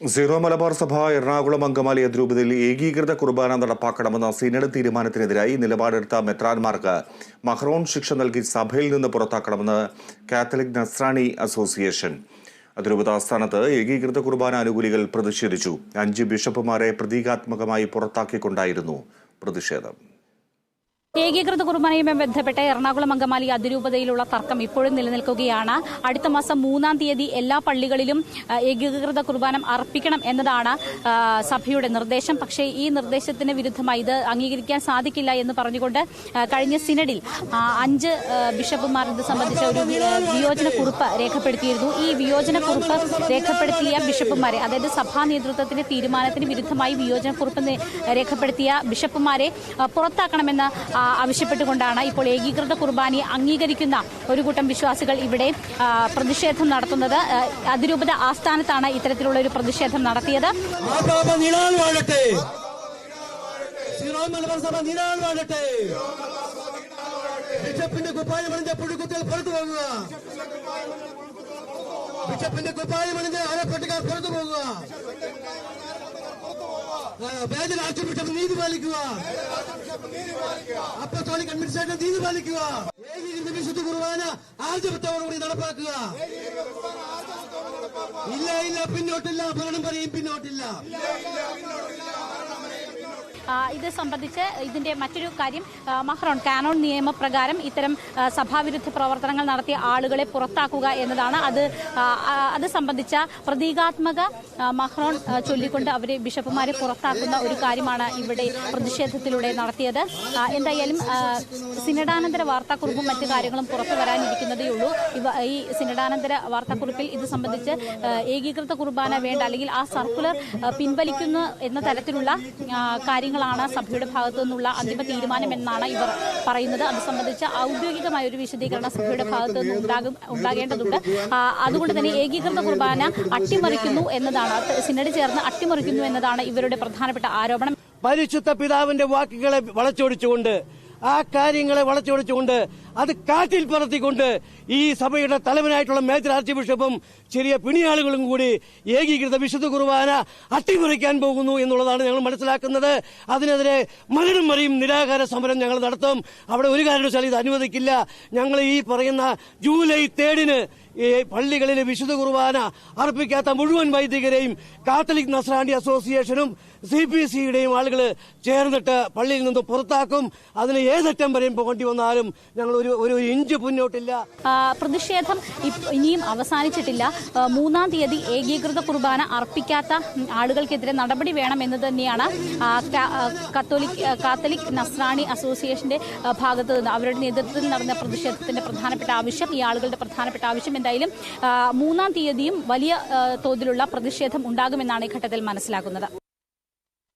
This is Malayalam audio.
സീറോ മലബാർ സഭ എറണാകുളം അങ്കമാലി അതിരൂപതയിൽ ഏകീകൃത കുർബാന നടപ്പാക്കണമെന്ന സിനഡ് തീരുമാനത്തിനെതിരായി നിലപാടെടുത്ത മെത്രാൻമാർക്ക് മഹ്റോൺ ശിക്ഷ നൽകി സഭയിൽ നിന്ന് പുറത്താക്കണമെന്ന് കാത്തലിക് നസ്രാണി അസോസിയേഷൻ. അതിരൂപത ആസ്ഥാനത്ത് ഏകീകൃത കുർബാന അനുകൂലികൾ പ്രതിഷേധിച്ചു. അഞ്ച് ബിഷപ്പുമാരെ പ്രതീകാത്മകമായി പുറത്താക്കിക്കൊണ്ടായിരുന്നു പ്രതിഷേധം. ഏകീകൃത കുർബാനയുമായി ബന്ധപ്പെട്ട് എറണാകുളം അങ്കമാലി അതിരൂപതയിലുള്ള തർക്കം ഇപ്പോഴും നിലനിൽക്കുകയാണ്. അടുത്ത മാസം മൂന്നാം തീയതി എല്ലാ പള്ളികളിലും ഏകീകൃത കുർബാന അർപ്പിക്കണം എന്നതാണ് സഭയുടെ നിർദ്ദേശം. പക്ഷേ ഈ നിർദ്ദേശത്തിന് വിരുദ്ധമായി ഇത് അംഗീകരിക്കാൻ സാധിക്കില്ല എന്ന് പറഞ്ഞുകൊണ്ട് കഴിഞ്ഞ സിനഡിൽ അഞ്ച് ബിഷപ്പുമാർ ഇത് സംബന്ധിച്ച ഒരു വിയോജന കുറിപ്പ് രേഖപ്പെടുത്തിയിരുന്നു. ഈ വിയോജന കുറിപ്പ് രേഖപ്പെടുത്തിയ ബിഷപ്പുമാരെ അതായത് സഭാ നേതൃത്വത്തിന്റെ തീരുമാനത്തിന് വിരുദ്ധമായി വിയോജന കുറിപ്പ് രേഖപ്പെടുത്തിയ ബിഷപ്പുമാരെ പുറത്താക്കണമെന്ന് ആവശ്യപ്പെട്ടുകൊണ്ടാണ് ഇപ്പോൾ ഏകീകൃത കുർബാനയെ അംഗീകരിക്കുന്ന ഒരു കൂട്ടം വിശ്വാസികൾ ഇവിടെ പ്രതിഷേധം നടത്തുന്നത്. അതിരൂപത ആസ്ഥാനത്താണ് ഇത്തരത്തിലുള്ള ഒരു പ്രതിഷേധം നടത്തിയത്. ബിഷപ്പിന്റെ കുപ്പായം അണിഞ്ഞ പുഴുക്കുത്തികൾ പുറത്തു പോകുക. ബിഷപ്പ് നീതി പാലിക്കുക. അപ്പത്തോളിക് അഡ്മിനിസ്ട്രേറ്റർ നീതി പാലിക്കുക. വിശുദ്ധ കുർബാന ആർജവത്തോടുകൂടി നടപ്പാക്കുക. ഇല്ല ഇല്ല പിന്നോട്ടില്ല. ഭരണം പറയും പിന്നോട്ടില്ല. ഇത് സംബന്ധിച്ച് ഇതിന്റെ മറ്റൊരു കാര്യം മഹ്റോൺ കാനോൺ നിയമപ്രകാരം ഇത്തരം സഭാവിരുദ്ധ പ്രവർത്തനങ്ങൾ നടത്തിയ ആളുകളെ പുറത്താക്കുക എന്നതാണ്. അത് അത് സംബന്ധിച്ച പ്രതീകാത്മക മഹ്റോൺ ചൊല്ലിക്കൊണ്ട് അവരെ ബിഷപ്പുമാരെ പുറത്താക്കുന്ന ഒരു കാര്യമാണ് ഇവിടെ പ്രതിഷേധത്തിലൂടെ നടത്തിയത്. എന്തായാലും സിനഡാനന്തര വാർത്താക്കുറിപ്പും മറ്റു കാര്യങ്ങളും പുറത്തു വരാനിരിക്കുന്നതേ ഉള്ളൂ. ഇവ ഈ സിനഡാനന്തര വാർത്താക്കുറിപ്പിൽ ഇത് സംബന്ധിച്ച് ഏകീകൃത കുർബാന വേണ്ട അല്ലെങ്കിൽ ആ സർക്കുലർ പിൻവലിക്കുന്നു എന്ന തരത്തിലുള്ള ആ, കാര്യങ്ങളാണ് സഭയുടെ ഭാഗത്തു നിന്നുള്ള അന്തിമ തീരുമാനമെന്നാണ് ഇവർ പറയുന്നത്. അത് സംബന്ധിച്ച് ഔദ്യോഗികമായ ഒരു വിശദീകരണം സഭയുടെ ഭാഗത്തു നിന്ന് ഉണ്ടാകും ഉണ്ടാകേണ്ടതുണ്ട്. അതുകൊണ്ട് തന്നെ ഏകീകൃത കുർബാന അട്ടിമറിക്കുന്നു എന്നതാണ്. സിനഡ് ചേർന്ന് അട്ടിമറിക്കുന്നു എന്നതാണ് ഇവരുടെ പ്രധാനപ്പെട്ട ആരോപണം. പരിശുദ്ധ പിതാവിന്റെ വാക്കുകളെ വളച്ചൊടിച്ചുകൊണ്ട് ആ കാര്യങ്ങളെ വളച്ചൊടിച്ചുകൊണ്ട് അത് കാറ്റിൽ പറത്തിക്കൊണ്ട് ഈ സഭയുടെ തലവനായിട്ടുള്ള മേജർ ആർച്ച് ബിഷപ്പും ചെറിയ പിണിയാളുകളും കൂടി ഏകീകൃത വിശുദ്ധ കുർബാന അട്ടിമറിക്കാൻ പോകുന്നു എന്നുള്ളതാണ് ഞങ്ങൾ മനസ്സിലാക്കുന്നത്. അതിനെതിരെ മരണം മറിയും നിരാകാര സമരം ഞങ്ങൾ നടത്തും. അവിടെ ഒരു കാരണവശാലും ഇത് അനുവദിക്കില്ല. ഞങ്ങൾ ഈ പറയുന്ന ജൂലൈ തേർഡിന് ഈ പള്ളികളിലെ വിശുദ്ധ കുർബാന അർപ്പിക്കാത്ത മുഴുവൻ വൈദികരെയും കാത്തലിക് നസ്രാണ്ടി അസോസിയേഷനും സി പി സിയുടെയും ആളുകൾ ചേർന്നിട്ട് പള്ളിയിൽ നിന്ന് പുറത്താക്കും. അതിന് ഏതറ്റം വരെയും പോകേണ്ടി വന്നാലും ഞങ്ങൾ ഒരു ഒരു ഇഞ്ച് മുന്നോട്ടില്ല പ്രതിഷേധം ഇനിയും അവസാനിച്ചിട്ടില്ല. മൂന്നാം തീയതി ഏകീകൃത കുർബാന അർപ്പിക്കാത്ത ആളുകൾക്കെതിരെ നടപടി വേണമെന്ന് തന്നെയാണ് ആ, കത്തോലിക് കാത്തലിക് നസ്രാണി അസോസിയേഷന്റെ ഭാഗത്ത് നിന്ന് അവരുടെ നേതൃത്വത്തിൽ നടന്ന പ്രതിഷേധത്തിന്റെ പ്രധാനപ്പെട്ട ആവശ്യം ഈ ആളുകളുടെ പ്രധാനപ്പെട്ട ആവശ്യം എന്തായാലും മൂന്നാം തീയതിയും വലിയ തോതിലുള്ള പ്രതിഷേധം ഉണ്ടാകുമെന്നാണ് ഈ ഘട്ടത്തിൽ മനസ്സിലാക്കുന്നത്.